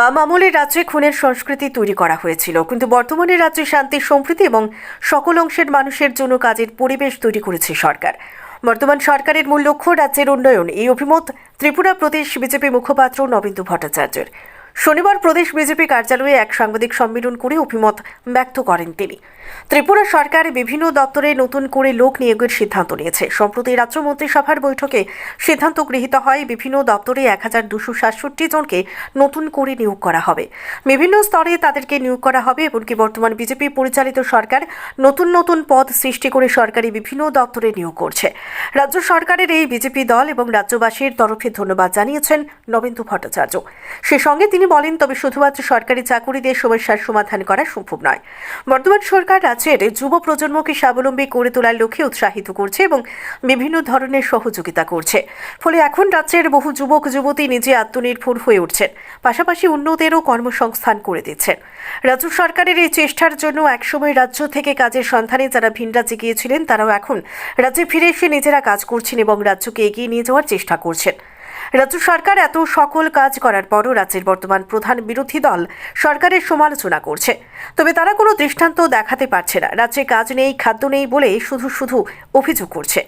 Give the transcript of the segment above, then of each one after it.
বাম মামলের রাজ্যে খুনের সংস্কৃতি তৈরি করা হয়েছিল। কিন্তু বর্তমানে রাজ্যে শান্তি, সম্প্রীতি এবং সকল অংশের মানুষের জন্য কাজের পরিবেশ তৈরি করেছে সরকার। বর্তমান সরকারের মূল লক্ষ্য রাজ্যের উন্নয়ন। এই অভিমত ত্রিপুরা প্রদেশ বিজেপি মুখপাত্র নবীন্দু ভট্টাচার্যের। শনিবার প্রদেশ বিজেপি কার্যালয়ে এক সাংবাদিক সম্মেলন করে অভিমত ব্যক্ত করেন তিনি। ত্রিপুরা সরকার বিভিন্ন দপ্তরে নতুন করে লোক নিয়োগের সিদ্ধান্ত নিয়েছে। সম্প্রতি রাজ্য মন্ত্রিসভার বৈঠকে সিদ্ধান্ত গৃহীত হয়, বিভিন্ন দপ্তরে এক হাজার দুশো সাতষট্টি জনকে নতুন করে নিয়োগ করা হবে। বিভিন্ন স্তরে তাদেরকে নিয়োগ করা হবে, এমনকি বর্তমান বিজেপি পরিচালিত সরকার নতুন নতুন পদ সৃষ্টি করে সরকারি বিভিন্ন দপ্তরে নিয়োগ করছে। রাজ্য সরকারের এই বিজেপি দল এবং রাজ্যবাসীর তরফে ধন্যবাদ জানিয়েছেন নবেন্দু ভট্টাচার্য। সে সঙ্গে তিনি বলেন, তবে শুধুমাত্র সরকারি চাকুরিদের সমস্যার সমাধান করা সম্ভব নয়। বর্তমান সরকার রাজ্যের যুব প্রজন্মকে স্বাবলম্বী করে তোলার লক্ষ্যে উৎসাহিত করছে এবং বিভিন্ন ধরনের সহযোগিতা করছে। ফলে এখন রাজ্যের বহু যুবক, যুবতী নিজে আত্মনির্ভর হয়ে উঠছেন। পাশাপাশি অন্যদেরও কর্মসংস্থান করে দিচ্ছেন। রাজ্য সরকারের এই চেষ্টার জন্য একসময় রাজ্য থেকে কাজের সন্ধানে যারা ভিন রাজ্যে গিয়েছিলেন, তারাও এখন রাজ্যে ফিরে এসে নিজেরা কাজ করছেন এবং রাজ্যকে এগিয়ে নিয়ে যাওয়ার চেষ্টা করছেন। রাজ্য সরকার এত সকল কাজ করার পরও রাজ্যের বর্তমান প্রধান বিরোধী দল সরকারের সমালোচনা করছে। তবে তারা কোনো দৃষ্টান্ত দেখাতে পারছে না। রাজ্যে কাজ নেই, খাদ্য নেই বলে শুধু শুধু অভিযোগ করছে।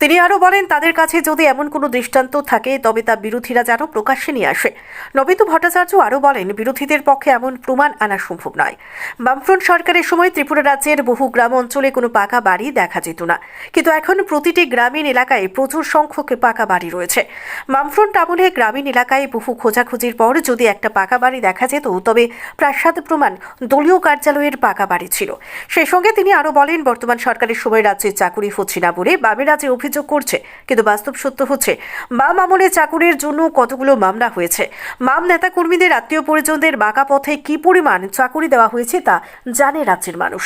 তিনি আরও বলেন, তাদের কাছে যদি এমন কোনো দৃষ্টান্ত থাকে, তবে তা বিরোধীরা যেন প্রকাশ্যে নিয়ে আসে। নবিতু ভট্টাচার্য আরও বলেন, বিরোধীদের পক্ষে এমন প্রমাণ আনা সম্ভব নয়। বামফ্রন্ট সরকারের সময় ত্রিপুরা রাজ্যের বহু গ্রাম অঞ্চলে কোনো পাকা বাড়ি দেখা যেত না। কিন্তু এখন প্রতিটি গ্রামীণ এলাকায় প্রচুর সংখ্যক পাকা বাড়ি রয়েছে। বামফ্রন্ট আমলে গ্রামীণ এলাকায় বহু খোঁজাখুঁজির পর যদি একটা পাকা বাড়ি দেখা যেত, তবে প্রাসাদ প্রমাণ দলীয় কার্যালয়ের পাকা বাড়ি ছিল। সেই সঙ্গে তিনি আরও বলেন, বর্তমান সরকারের সময় রাজ্যে চাকুরি হচ্ছে না বলে বামের রাজ্যে অভিযোগ করছে, কিন্তু বাস্তব সত্য হচ্ছে বাম আমলে চাকুরির জন্য কতগুলো মামলা হয়েছে? বাম নেতা কর্মীদের আত্মীয় পরিজনদের বাঁকা পথে কি পরিমাণ চাকুরি দেওয়া হয়েছে তা জানে রাজ্যের মানুষ।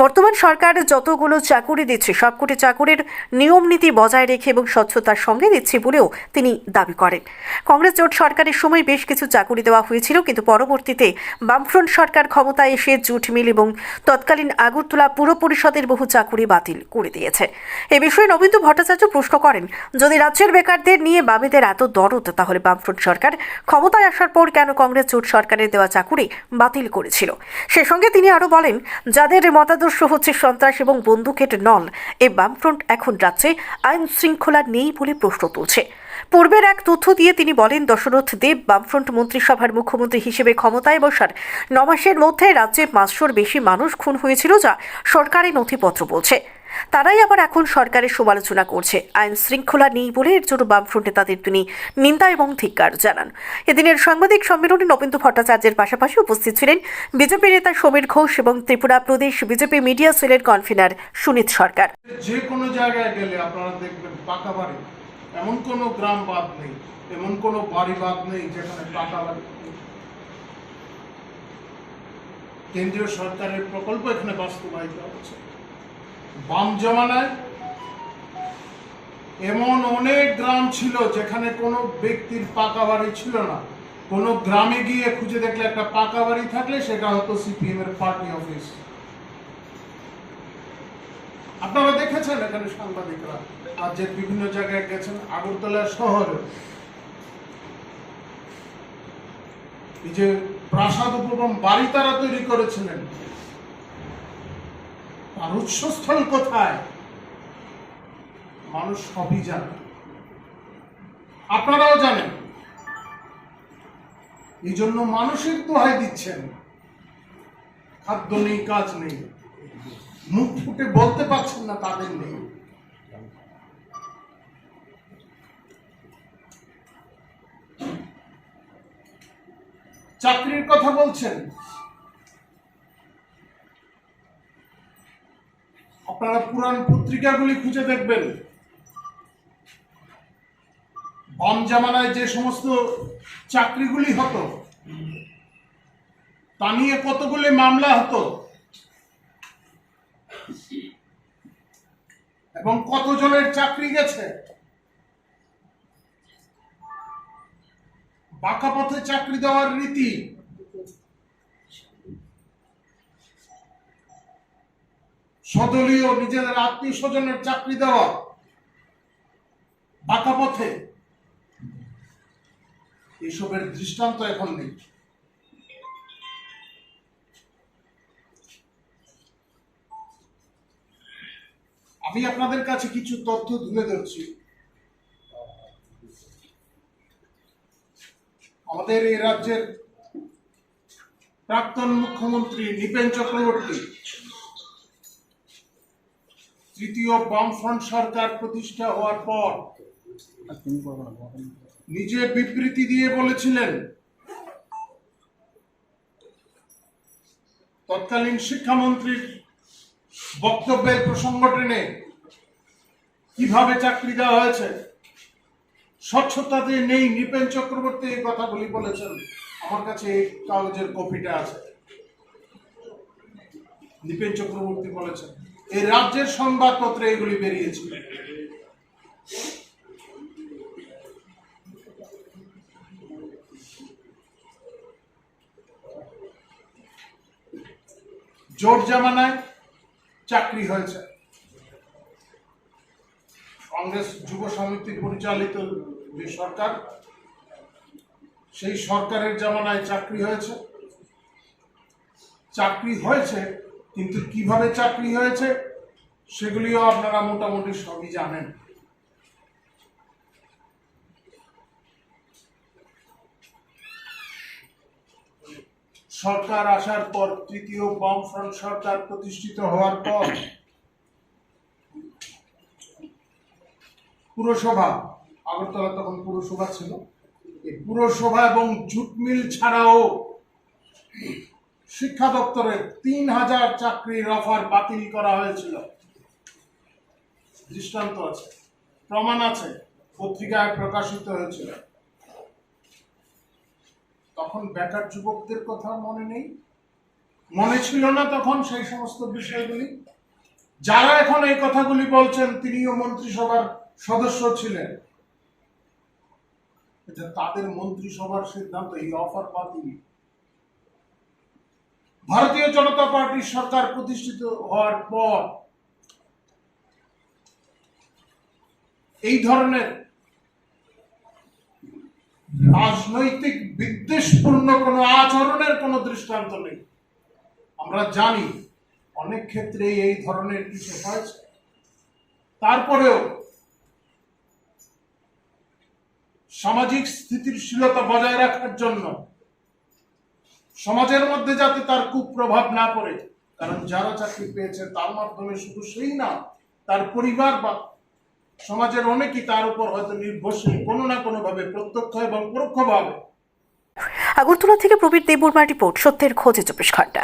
বর্তমান সরকার যতগুলো চাকুরি দিচ্ছে, সবকটি চাকুরির নিয়ম নীতি বজায় রেখে এবং স্বচ্ছতার সঙ্গে দিচ্ছে বলেও তিনি দাবি করেন। কংগ্রেস জোট সরকারের সময় বেশ কিছু চাকুরি দেওয়া হয়েছিল, কিন্তু পরবর্তীতে বামফ্রন্ট সরকার ক্ষমতায় এসে জুট মিল এবং তৎকালীন আগরতলা পুর পরিষদের বহু চাকুরি বাতিল করে দিয়েছে। এ বিষয়ে নবীন্দ্র ভট্টাচার্য প্রশ্ন করেন, যদি রাজ্যের বেকারদের নিয়ে বামেদের এত দরদ, তাহলে বামফ্রন্ট সরকার ক্ষমতায় আসার পর কেন কংগ্রেস জোট সরকারের দেওয়া চাকুরি বাতিল করেছিল? সে সঙ্গে তিনি আরও বলেন, যাদের মতাদর্শ হচ্ছে সন্ত্রাস এবং বন্দুকের নল, এ বামফ্রন্ট এখন রাজ্যে আইন শৃঙ্খলা নেই বলে প্রশ্ন তুলছে। পূর্বের এক তথ্য দিয়ে তিনি বলেন, দশরথ দেব বামফ্রন্ট মন্ত্রিসভার মুখ্যমন্ত্রী হিসেবে ক্ষমতায় বসার ন মাসের মধ্যে রাজ্যে পাঁচশোর বেশি মানুষ খুন হয়েছিল যা সরকারি নথিপত্র বলছে। তারাই আবার এখন সরকারের সমালোচনা করছে। আইন শৃঙ্খলা নেই বলে এর জন্য বামফ্রন্টে তাদের তিনি নিন্দা এবং ধিক্কার জানান। এদিনের সাংবাদিক সম্মেলনে নবেন্দু ভট্টাচার্যের পাশাপাশি উপস্থিত ছিলেন বিজেপি নেতা সমীর ঘোষ এবং ত্রিপুরা প্রদেশ বিজেপি মিডিয়া সেলের কনভেনার সুনীত সরকার। যে কোনো জায়গায় গেলে আপনারা দেখবেন পাকা বাড়ি। এমন কোনো গ্রাম বাদ নেই, এমন কোনো বাড়ি বাদ নেই যেখানে পাকা বাড়ি কেন্দ্রীয় সরকারের প্রকল্প এখানে বাস্তবায়িত হচ্ছে বাম জমানায় এমন অনেক গ্রাম ছিল যেখানে কোনো ব্যক্তির পাকা বাড়ি ছিল না। কোনো গ্রামে গিয়ে খুঁজে দেখলে একটা পাকা বাড়ি থাকলে সেটা হতো সিপিএম এর পার্টি অফিস। আপনারা দেখেছেন এখানে সাংবাদিকরা। আর যে বিভিন্ন জায়গায় গেছেন, আগরতলা শহরে। এই যে প্রাসাদ উপবন বাড়ি তারা তৈরি করেছিলেন। তার উৎসস্থল কোথায়? মানুষ সবই জানে। আপনারাও জানেন। এই জন্য মানুষের দোহাই দিচ্ছেন। খাদ্য নেই, কাজ নেই। মুখ ফুটে বলতে পারছেন না, তাদের নেই। চাকরির কথা বলছেন। আপনারা পুরান পত্রিকাগুলি খুঁজে দেখবেন। বাম জামানায় যে সমস্ত চাকরিগুলি হতো, তা নিয়ে কতগুলি মামলা হতো, এবং কতজনের চাকরি গেছে, বাঁকা পথে চাকরি দেওয়ার রীতি সদলীয় নিজেদের আত্মীয় স্বজনের চাকরি দেওয়া বাঁকা পথে। এসবের দৃষ্টান্ত এখন নেই। আমি আপনাদের কাছে কিছু তথ্য তুলে ধরছি। আমাদের এই রাজ্যের প্রাক্তন মুখ্যমন্ত্রী নিপেন চক্রবর্তী তৃতীয় বামফ্রন্ট সরকার প্রতিষ্ঠা হওয়ার পর নিজে বিবৃতি দিয়ে বলেছিলেন, তৎকালীন শিক্ষামন্ত্রীর বক্তব্যের প্রসঙ্গ টেনে কীভাবে চাকরি দেওয়া হয়েছে স্বচ্ছতাতে নেই, নৃপেন চক্রবর্তী এই কথাগুলি বলেছেন, আমার কাছে এই কাগজের কপিটা আছে। নৃপেন চক্রবর্তী বলেছেন এই রাজ্যের সংবাদপত্রে এগুলি বেরিয়েছিল জোট জামানায় চাকরি হয়েছে। কংগ্রেস যুব সমিতি পরিচালিত যে সরকার, সেই সরকারের জামানায় চাকরি হয়েছে। চাকরি হয়েছে কিন্তু কীভাবে চাকরি হয়েছে, সেগুলিও আপনারা মোটামুটি সবই জানেন। সরকার আসার পর তৃতীয় বামফ্রন্ট সরকার প্রতিষ্ঠিত হওয়ার পর পুরসভা, আগরতলা তখন পুরসভা ছিল। পুরসভা এবং জুট মিল ছাড়াও শিক্ষা দপ্তরের তিন হাজার চাকরির অফার বাতিল করা হয়েছিল। দৃষ্টান্ত আছে, প্রমাণ আছে, পত্রিকায় প্রকাশিত হয়েছিল। তখন বেকার যুবকদের কথা মনে নেই? মনে ছিল না তখন সেই সমস্ত বিষয়গুলি? যারা এখন এই কথাগুলি বলছেন, তিনিও মন্ত্রিসভার সদস্য ছিলেন। তাদের মন্ত্রিসভার সিদ্ধান্ত, এই অফার বাতিল। ভারতীয় জনতা পার্টির সরকার প্রতিষ্ঠিত হওয়ার পর এই ধরনের রাজনৈতিক বিদ্বেষপূর্ণ কোনো আচরণের কোনো দৃষ্টান্ত নেই। আমরা জানি অনেক ক্ষেত্রে এই ধরনের কিছু হয়েছে। তারপরেও সামাজিক স্থিতিশীলতা বজায় রাখার জন্য সমাজের মধ্যে যাতে তার কুপ্রভাব না পড়ে, কারণ যারা চাকরি পেয়েছে তার মাধ্যমে শুধু সেই না, তার পরিবার বা সমাজের অনেকেই তার উপর হয়তো নির্ভরশীল কোনো না কোনোভাবে, প্রত্যক্ষ এবং পরোক্ষভাবে। আগরতলা থেকে প্রবীর দেববর্মা রিপোর্ট, সত্যের খোঁজে চব্বিশ ঘণ্টা।